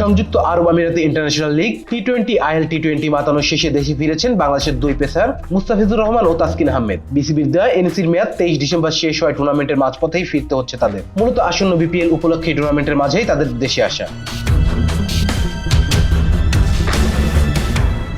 সংযুক্ত আরব আমিরাতে international league T twenty IL T twenty মাতানো শেষে দেশে ফিরেছেন বাংলাদেশের দুই পেসার মুস্তাফিজুর রহমান ও তাসকিন আহমেদ। বিসিবির দেওয়া এনএসির মেয়াদ তেইশ ডিসেম্বর শেষ হয় টুর্নামেন্টের মাঝপথেই ফিরতে হচ্ছে তাদের। মূলত আসন্ন বিপিএল উপলক্ষে টুর্নামেন্টের মাঝেই তাদের দেশে আসা।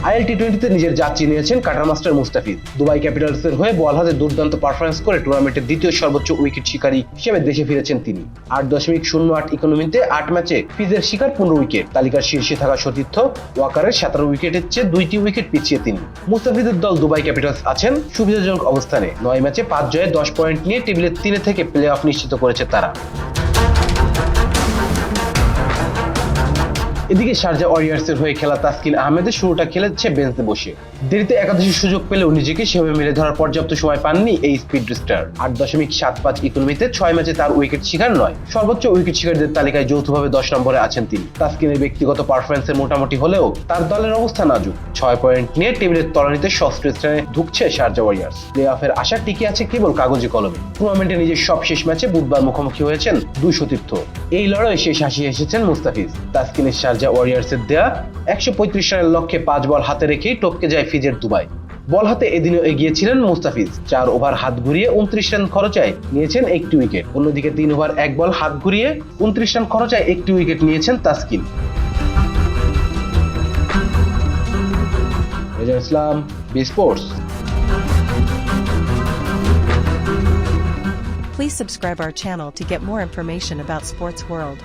আইএল টি টোয়েন্টিতে নিজের যাত্রী নিয়েছেন কাটার মাস্টার মুস্তাফিজ। দুবাই ক্যাপিটালসের হয়ে বল হাতে দুর্দান্ত পারফরমেন্স করে টুর্নামেন্টের দ্বিতীয় সর্বোচ্চ উইকেট শিকারী হিসেবে দেশে ফিরেছেন তিনি। আট দশমিক শূন্য আট ইকোনমিতে আট ম্যাচে ফিজের শিকার পনেরো উইকেট তালিকার শীর্ষে থাকা সতীর্থ ওয়াকারের সাতারো উইকেটের চেয়ে দুইটি উইকেট পিছিয়ে তিনি। মুস্তাফিজের দল দুবাই ক্যাপিটালস আছেন সুবিধাজনক অবস্থানে। নয় ম্যাচে পাঁচ জয়ে দশ পয়েন্ট নিয়ে টেবিলের তিনে থেকে প্লে অফ নিশ্চিত করেছে তারা। এদিকে শারজা ওয়ারিয়ার্সের হয়ে খেলা তাসকিন আহমেদের শুরুটা খেলেছে বেঞ্চে বসে। দেরিতে একাদশী সুযোগ পেলেও নিজেকে সেভাবে মেলে ধরার পর্যাপ্ত সময় পাননি এই স্পিড স্টার আট দশমিক সাত পাঁচ ইকোনমিতে ছয় ম্যাচে তার উইকেট শিকার নয়। সর্বোচ্চ উইকেট শিকারদের তালিকায় যৌথভাবে দশ নম্বরে আছেন তিনি। তাসকিনের ব্যক্তিগত পারফরমেন্সের মোটামুটি হলেও তার দলের অবস্থা নাজুক। ছয় পয়েন্ট নিয়ে টেবিলের তলানিতে ষষ্ঠ স্থানে ঢুকছে শারজা ওয়ারিয়ার্স। প্লে অফের আশা টিকে আছে কেবল কাগজে কলমে। টুর্নামেন্টে নিজের সব শেষ ম্যাচে বুধবার মুখোমুখি হয়েছেন দুই সতীর্থ। এই লড়াইয়ে শেষ হাসি এসেছেন মুস্তাফিজ। তাসকিনের ওয়ারিয়ার্সের দেয়া একশো পঁয়ত্রিশ রানের লক্ষ্যে পাঁচ বল হাতে রেখেই টপকে যায় ফিজের দুবাই। বল হাতে এদিনও এগিয়েছিলেন মুস্তাফিজ। চার ওভার হাত ঘুরিয়ে উনত্রিশ রান খরচায় নিয়েছেন একটি উইকেট। অন্যদিকে তিন ওভার এক বল হাত ঘুরিয়ে উনত্রিশ রান খরচায় একটি উইকেট নিয়েছেন Taskin. Islam, B sports. Please subscribe our channel to get more information about Sports World.